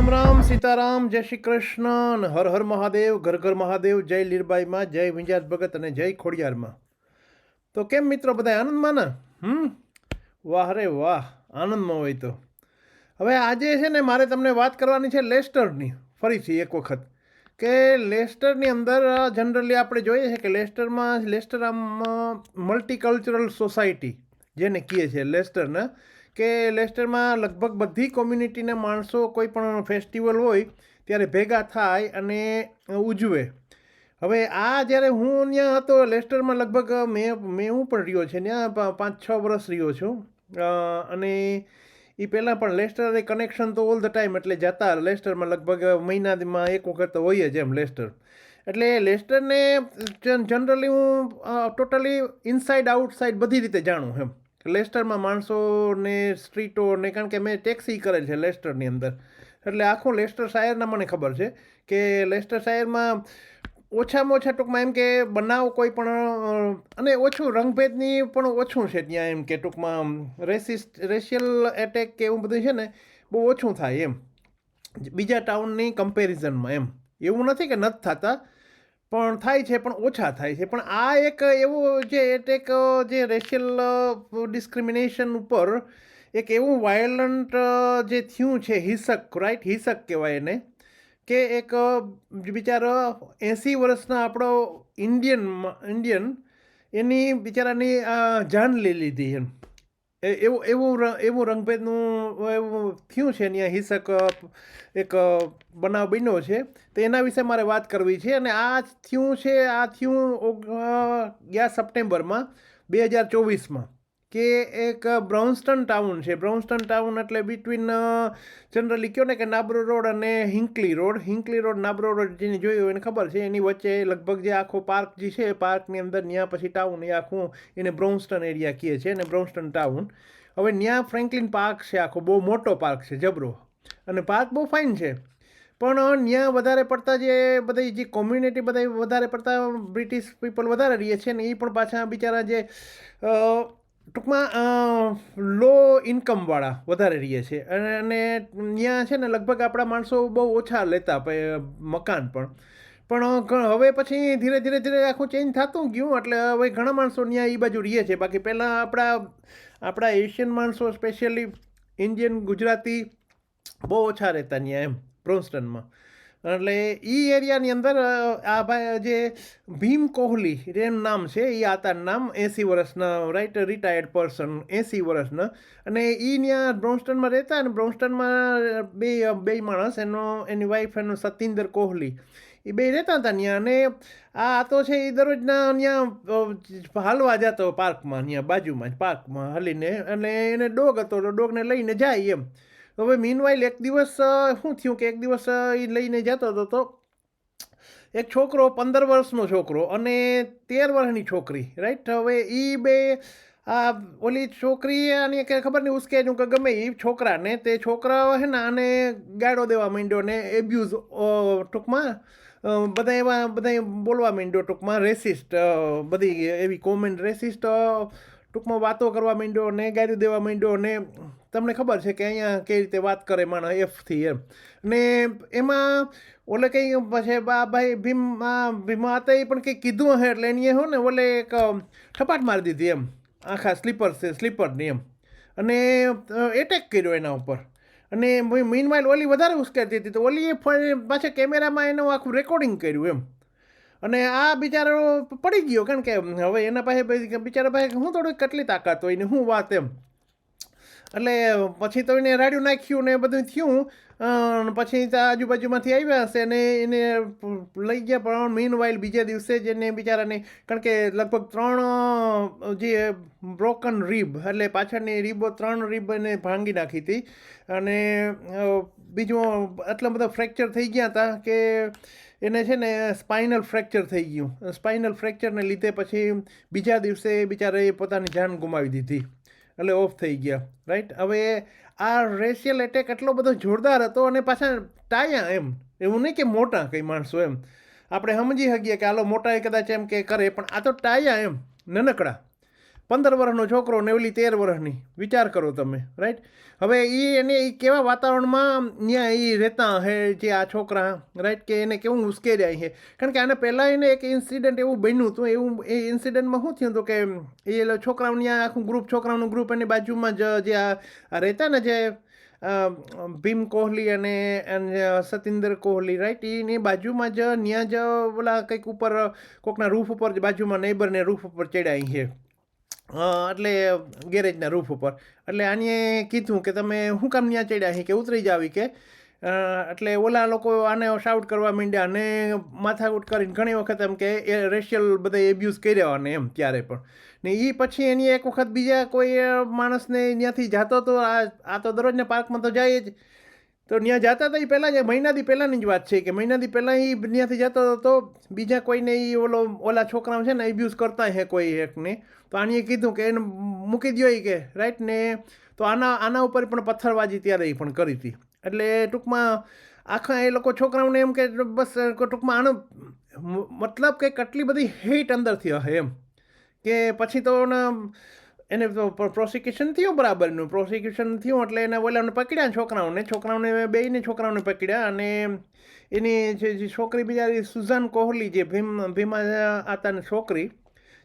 રામ રામ, સીતારામ, જય શ્રી કૃષ્ણ, હર હર મહાદેવ, ઘર ઘર મહાદેવ, જય લીરબાઈમાં, જય વિંજાત ભગત અને જય ખોડિયારમાં. તો કેમ મિત્રો બધા આનંદમાં ને? હમ? વાહ રે વાહ, આનંદમાં હોય તો. હવે આજે છે ને મારે તમને વાત કરવાની છે લેસ્ટરની, ફરીથી એક વખત. કે લેસ્ટરની અંદર જનરલી આપણે જોઈએ છે કે લેસ્ટરમાં લેસ્ટર આમ મલ્ટીકલ્ચરલ સોસાયટી જેને કહીએ છીએ લેસ્ટરને કે લેસ્ટરમાં લગભગ બધી કોમ્યુનિટીના માણસો કોઈ પણ ફેસ્ટિવલ હોય, ત્યારે ભેગા થાય અને ઉજવે. હવે આ જ્યારે હું ત્યાં હતો, લેસ્ટરમાં લગભગ મેં મેં હું પણ રહ્યો છે, ત્યાં પાંચ છ વર્ષ રહ્યો છું. અને એ પહેલાં પણ લેસ્ટર કનેક્શન તો ઓલ ધ ટાઈમ એટલે જતા લેસ્ટરમાં લગભગ મહિનામાં એક વખત હોય જ એમ લેસ્ટર. એટલે લેસ્ટરને જનરલી હું ટોટલી ઇનસાઇડ, આઉટસાઇડ બધી રીતે જાણું એમ. લેસ્ટરમાં માણસોને સ્ટ્રીટો ને કારણ કે મેં ટેક્સી કરેલ છે લેસ્ટરની અંદર. એટલે આખું લેસ્ટર શાયરના મને ખબર છે કે લેસ્ટર શાયરમાં ઓછામાં ઓછા ટૂંકમાં એમ કે બનાવ કોઈ પણ અને ઓછું રંગભેદની પણ ઓછું છે ત્યાં એમ કે ટૂંકમાં રેસિસ્ટ, રેશિયલ એટેક કે એવું બધું છે ને, બહુ ઓછું થાય એમ. બીજા ટાઉનની કમ્પેરિઝનમાં એમ. એવું નથી કે નથી થતા પણ થાય છે, પણ ઓછા થાય છે. પણ આ એક એવું જે એટેક જે રેશિયલ ડિસ્ક્રિમિનેશન ઉપર એક એવું વાયલન્ટ જે થયું છે, હિંસક રાઈટ હિંસક કહેવાય એને. કે એક બિચારો એંસી વર્ષના આપણો ઇન્ડિયન ઇન્ડિયન એની બિચારાની જાન લઈ લીધી એમ. એવું એવું એવું રંગભેદનું એવું થયું છે ત્યાં હિંસક એક બનાવ બન્યો છે. તો એના વિશે મારે વાત કરવી છે અને આ થયું છે આ થયું ગયા સપ્ટેમ્બરમાં, બે હજાર ચોવીસમાં. કે એક બ્રાઉન્સ્ટન ટાઉન છે. બ્રાઉન્સ્ટન ટાઉન એટલે બિટવીન જનરલી કહો ને કે નાબરો રોડ અને Hinckley road. Hinckley road, Narborough road જેને જોયું હોય એને ખબર છે. એની વચ્ચે લગભગ જે આખો પાર્ક જે છે પાર્કની અંદર ત્યાં પછી ટાઉન એ આખું એને બ્રાઉન્સ્ટન એરિયા કહે છે અને બ્રાઉન્સ્ટન ટાઉન. હવે ત્યાં ફ્રેન્કલિન પાર્ક છે આખો. બહુ મોટો પાર્ક છે, જબરો. અને પાર્ક બહુ ફાઇન છે. પણ ત્યાં વધારે પડતા જે બધી જે કોમ્યુનિટી બધા વધારે પડતા બ્રિટિશ પીપલ વધારે રહીએ છે ને એ પણ પાછા બિચારા જે ટૂંકમાં લો ઇન્કમવાળા વધારે રહીએ છે અને અને ત્યાં છે ને લગભગ આપણા માણસો બહુ ઓછા લેતા મકાન પણ. પણ હવે પછી ધીરે ધીરે ધીરે આખું ચેન્જ થતું ગયું. એટલે હવે ઘણા માણસો ત્યાં એ બાજુ રહીએ છે બાકી પહેલાં આપણા આપણા એશિયન માણસો સ્પેશિયલી ઇન્ડિયન ગુજરાતી બહુ ઓછા રહેતા ત્યાં એમ બ્રોન્સ્ટનમાં એટલે એ એરિયાની અંદર આ ભાઈ જે ભીમ કોહલી એમ નામ છે એ આતાનું નામ, એંસી વર્ષના રાઈટ રિટાયર્ડ પર્સન એંસી વર્ષના. અને એ ત્યાં બ્રોન્સ્ટનમાં રહેતા અને બ્રોન્સ્ટનમાં બે બે માણસ, એનો, એની વાઈફ એનો સતિન્દર કોહલી એ બે રહેતા હતા ત્યાં અને આ તો છે એ દરરોજના ત્યાં હાલવા જતો પાર્કમાં ત્યાં બાજુમાં જ, પાર્કમાં હલીને. અને એને ડોગ હતો, તો ડોગને લઈને જાય એમ. હવે મીનવાઇલ એક દિવસ શું થયું કે એક દિવસ એ લઈને જતો હતો તો એક છોકરો પંદર વર્ષનો છોકરો અને તેર વર્ષની છોકરી રાઈટ હવે એ બે, આ ઓલી છોકરી અને કે ખબર નહીં ઉશ્કેર્યું કે ગમે એ છોકરાને, તે છોકરા હે ને, આને ગાળો દેવા માંડ્યો ને એબ્યુઝ ટૂંકમાં બધા એવા, બધા બોલવા માંડ્યો ટૂંકમાં રેસિસ્ટ બધી એવી કોમેન્ટ રેસિસ્ટ ટૂંકમાં વાતો કરવા માંડ્યો ને ગાડી દેવા માંડ્યો ને તમને ખબર છે કે અહીંયા કઈ રીતે વાત કરે માણસ એફથી એમ. ને એમાં ઓલે કંઈ પછી બા ભાઈ ભીમ ભીમા હતા એ પણ કંઈક કીધું હશે એટલે એની હો ને ઓલે એક ઠપાટ મારી દીધી એમ. આખા સ્લીપર છે સ્લીપરની એમ. અને એટેક કર્યો એના ઉપર. અને મીનવાઇલ ઓલી વધારે ઉશ્કેરતી હતી તો ઓલીએ પાછા કેમેરામાં એનું આખું રેકોર્ડિંગ કર્યું એમ. અને આ બિચારો પડી ગયો કારણ કે હવે એના પાસે બિચારા પાસે હું થોડીક કેટલી તાકાત હોય ને હું વાત એમ. એટલે પછી તો એને રાડ્યું નાખ્યું ને બધું થયું પછી આજુબાજુમાંથી આવ્યા હશે ને એને લઈ ગયા પણ મીન વાઇલ બીજા દિવસે જ એને બિચારાને, કારણ કે લગભગ ત્રણ જે બ્રોકન રીબ એટલે પાછળની રીબો ત્રણ રીબ એને ભાંગી નાખી હતી. અને બીજું આટલા બધા ફ્રેક્ચર થઈ ગયા હતા કે એને છે ને સ્પાઇનલ ફ્રેક્ચર થઈ ગયું. સ્પાઇનલ ફ્રેક્ચરને લીધે પછી બીજા દિવસે બિચારાએ પોતાની જાન ગુમાવી દીધી. એટલે ઓફ થઈ ગયા રાઈટ હવે આ રેશિયલ એટેક એટલો બધો જોરદાર હતો અને પાછા ટાયા એમ. એવું નહીં કે મોટા કંઈ માણસો એમ. આપણે સમજી શકીએ કે આલો મોટા એ કદાચ એમ કે કરે, પણ આ તો ટાયા એમ, નાનકડા. પંદર વર્ષનો છોકરો ને ઓલી તેર વર્ષની. વિચાર કરો તમે રાઈટ હવે એ એને એ કેવા વાતાવરણમાં ત્યાં એ રહેતા હે જે આ છોકરા રાઈટ કે એને કેવું ઉશ્કેર્યા છે કારણ કે આને પહેલાં એને એક ઇન્સિડન્ટ એવું બન્યું હતું, એવું એ ઇન્સિડન્ટમાં શું થયું હતું કે એ છોકરાઓની ત્યાં આખું ગ્રુપ છોકરાઓનું ગ્રુપ એની બાજુમાં જ, જે આ રહેતા ને જે ભીમ કોહલી અને સતિન્દર કોહલી રાઈટ એની બાજુમાં જ ત્યાં જ ઓલા કંઈક ઉપર, કોકના રૂફ ઉપર બાજુમાં નેબરને રૂફ ઉપર ચડ્યા છે એટલે ગેરેજના રૂફ ઉપર. એટલે આને કીધું કે તમે શું કામ ત્યાં ચડ્યા છે કે ઉતરી જાવી કે? એટલે ઓલા લોકો આને શાઉટ કરવા માંડ્યા અને માથાકૂટ કરીને ઘણી વખત એમ કે એ રેશિયલ બધા એબ્યુઝ કર્યા અને એમ ત્યારે પણ. ને એ પછી એની એક વખત બીજા કોઈ માણસને ત્યાંથી જાતો તો આ આ તો દરરોજના પાર્કમાં તો જાય જ. તો ત્યાં જતા હતા એ પહેલાં જ મહિનાથી પહેલાંની જ વાત છે કે મહિનાથી પહેલાં એ ત્યાંથી જતો હતો બીજા કોઈને એ ઓલો, ઓલા છોકરાઓ છે ને એબ્યુઝ કરતા હે કોઈ એકને. તો આણીએ કીધું કે એને મૂકી એ કે રાઈટ ને. તો આના આના ઉપર પણ પથ્થરબાજી ત્યારે એ પણ કરી હતી. એટલે ટૂંકમાં આખા એ લોકો છોકરાઓને એમ કે, બસ ટૂંકમાં આનો મતલબ કે કેટલી બધી હેટ અંદરથી હશે એમ. કે પછી તો એને તો પ્રોસિક્યુશન થયું બરાબરનું. પ્રોસિક્યુશન થયું એટલે એને ઓલાને પકડ્યા છોકરાઓને. છોકરાઓને બેયને છોકરાઓને પકડ્યા અને એની જે છોકરી બિચારી સુઝાન કોહલી જે ભીમ, ભીમા આતાની છોકરી,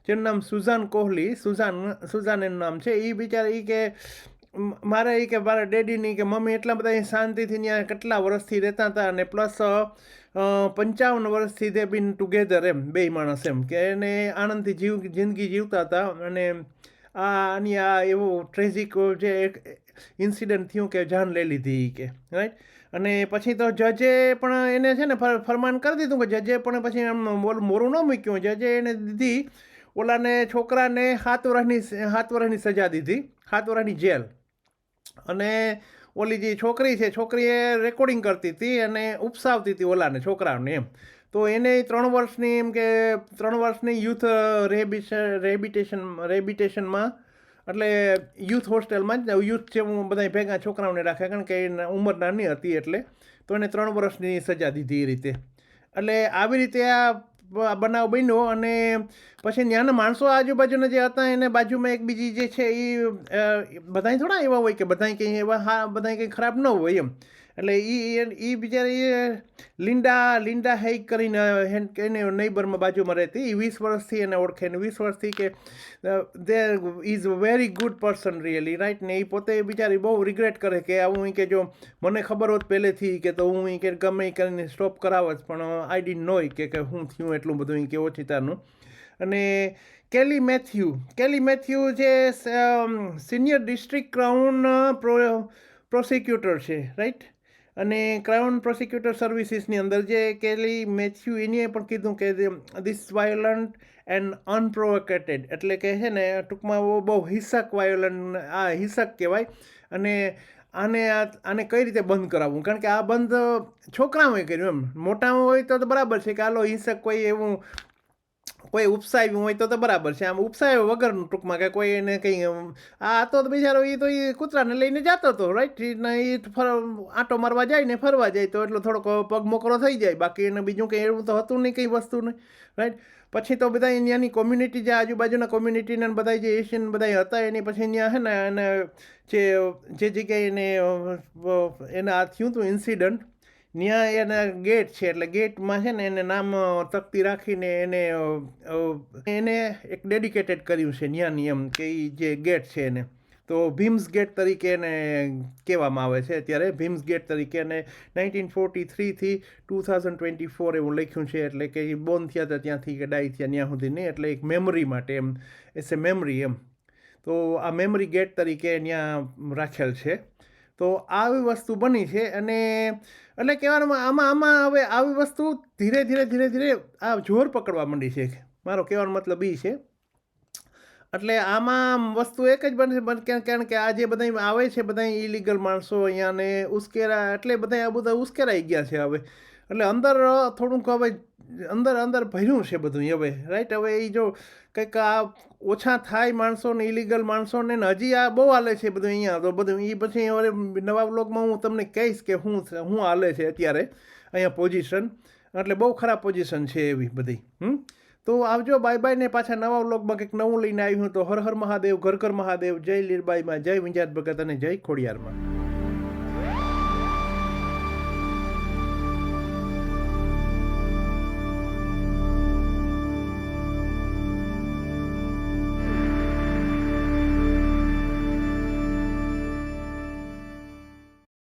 જેનું નામ સુઝાન કોહલી, સુઝાન સુઝાન એનું નામ છે એ બિચારી એ કે મારે એ કે મારા ડેડીની કે મમ્મી એટલા બધા શાંતિથી ત્યાં કેટલા વર્ષથી રહેતા હતા અને પ્લસ પંચાવન વર્ષથી દે બીન ટુગેધર એમ બે માણસ એમ, કે એને આનંદથી જીવ, જિંદગી જીવતા હતા અને આની આ એવું ટ્રેજિક જે એક ઇન્સિડન્ટ થયું કે જાન લઈ લીધી કે રાઈટ અને પછી તો જજે પણ એને છે ને ફર- ફરમાન કરી દીધું કે જજે પણ પછી એમ મોરું ન મૂક્યું. જજે એને દીધી, ઓલાને છોકરાને સાત વર્ષની સાત વર્ષની સજા દીધી, સાત વર્ષની જેલ. અને ઓલી જે છોકરી છે, છોકરીએ રેકોર્ડિંગ કરતી હતી અને ઉપસાવતી હતી ઓલાને છોકરાઓને એમ. તો એને ત્રણ વર્ષની એમ કે ત્રણ વર્ષની યુથ રેબિશન રેબિટેશન રેબિટેશનમાં એટલે યુથ હોસ્ટેલમાં જ, યુથ છે બધા ભેગા છોકરાઓને રાખે, કારણ કે એના ઉંમર નાની હતી એટલે, તો એને ત્રણ વર્ષની સજા દીધી એ રીતે. એટલે આવી રીતે આ બનાવ બન્યો અને પછી ત્યાંના માણસો આજુબાજુના જે હતા, એને બાજુમાં એક બીજી જે છે એ બધાય થોડા એવા હોય કે બધાય કંઈ એવા હા, બધાય કંઈ ખરાબ ન હોય એમ. એટલે એ એ બિચારી લિન્ડા લિન્ડા હેક કરીને એને નેબરમાં બાજુમાં રહેતી. એ વીસ વર્ષથી એને ઓળખે ને વીસ વર્ષથી કે they is very good person really right ને એ પોતે બિચારી બહુ રિગ્રેટ કરે કે ઈ કે જો મને ખબર હોત પહેલેથી કે તો હું કે ગમે કરીને સ્ટોપ કરાવત, પણ આઈ ડીન નો કે કે હું થયું એટલું બધું કે ઓછીતાનું. અને કેલી મેથ્યુ કેલી મેથ્યુ જે સિનિયર ડિસ્ટ્રિક્ટ ક્રાઉન પ્રોસિક્યુટર છે રાઈટ અને ક્રાઉન પ્રોસિક્યુટર સર્વિસીસની અંદર જે કેલી મેથ્યુ એનીએ પણ કીધું કે ધીસ વાયોલન્ટ એન્ડ અનપ્રોવોકેટેડ એટલે કે છે ને, ટૂંકમાં બહુ હિંસક વાયોલન્ટ આ હિંસક કહેવાય. અને આને આને કઈ રીતે બંધ કરાવવું? કારણ કે આ બંધ છોકરાઓએ કર્યું એમ. મોટામાં હોય તો બરાબર છે કે આલો હિંસક કોઈ એવું કોઈ ઉપસાવ્યું હોય તો તો બરાબર છે. આમ ઉપસાવ્યો વગરનું ટૂંકમાં કે કોઈ એને કંઈ આ તો બિચારો એ તો એ કૂતરાને લઈને જતો હતો રાઈટ એ ફર, આંટો મારવા જાય ને ફરવા જાય તો એટલો થોડોક પગ મોકળો થઈ જાય. બાકી એને બીજું કંઈ એવું તો હતું નહીં કંઈ વસ્તુ નહીં રાઈટ પછી તો બધા અહીંયાની કોમ્યુનિટી જે આજુબાજુના કોમ્યુનિટીના બધા જે એશિયન બધા હતા એની પછી ત્યાં હે ને એને જે જે જગ્યાએ એને એને થયું હતું ઇન્સિડન્ટ ત્યાં એના ગેટ છે, એટલે ગેટમાં છે ને એને નામ તકતી રાખીને એને એને એક ડેડિકેટેડ કર્યું છે ત્યાંની નિયમ કે એ જે ગેટ છે એને. તો ભીમ્સ ગેટ તરીકે એને કહેવામાં આવે છે અત્યારે. ભીમ્સ ગેટ તરીકે એને નાઇન્ટીન ફોર્ટી થ્રીથી ટુ થાઉઝન્ડ ટ્વેન્ટી ફોર એવું લખ્યું છે, એટલે કે એ બોર્ન થયા હતા ત્યાંથી કે ડાય થયા ત્યાં સુધી નહીં એટલે એક મેમરી માટે એમ એસ એ મેમરી એમ. તો આ મેમરી ગેટ તરીકે ત્યાં રાખેલ છે. તો આવી વસ્તુ બની છે અને એટલે કહેવાનું આમાં આમાં હવે આવી વસ્તુ ધીરે ધીરે ધીરે ધીરે આ જોર પકડવા માંડી છે. મારો કહેવાનો મતલબ એ છે. એટલે આમાં વસ્તુ એક જ બને છે બન- કારણ કે આ જે બધા આવે છે બધા ઇલીગલ માણસો અહીંયા ને ઉશ્કેરા એટલે બધા આ બધા ઉશ્કેરાઈ ગયા છે હવે. એટલે અંદર થોડુંક હવે અંદર અંદર ભર્યું છે બધું હવે રાઈટ હવે એ જો કંઈક આ ઓછા થાય માણસો ને ઇલીગલ માણસોને ને હજી આ બહુ હાલે છે બધું અહીંયા, તો બધું એ પછી હવે નવા બ્લોગમાં હું તમને કહીશ કે હું હું હાલે છે અત્યારે અહીંયા પોઝિશન એટલે બહુ ખરાબ પોઝિશન છે એવી બધી, હમ? તો આવજો બાય બાય ને પાછા નવા વ્લોગમાં કંઈક નવું લઈને આવ્યું તો હર હર મહાદેવ, ઘર ઘર મહાદેવ, જય લીરબાઈમાં, જય વિંજાત ભગત અને જય ખોડિયારમાં.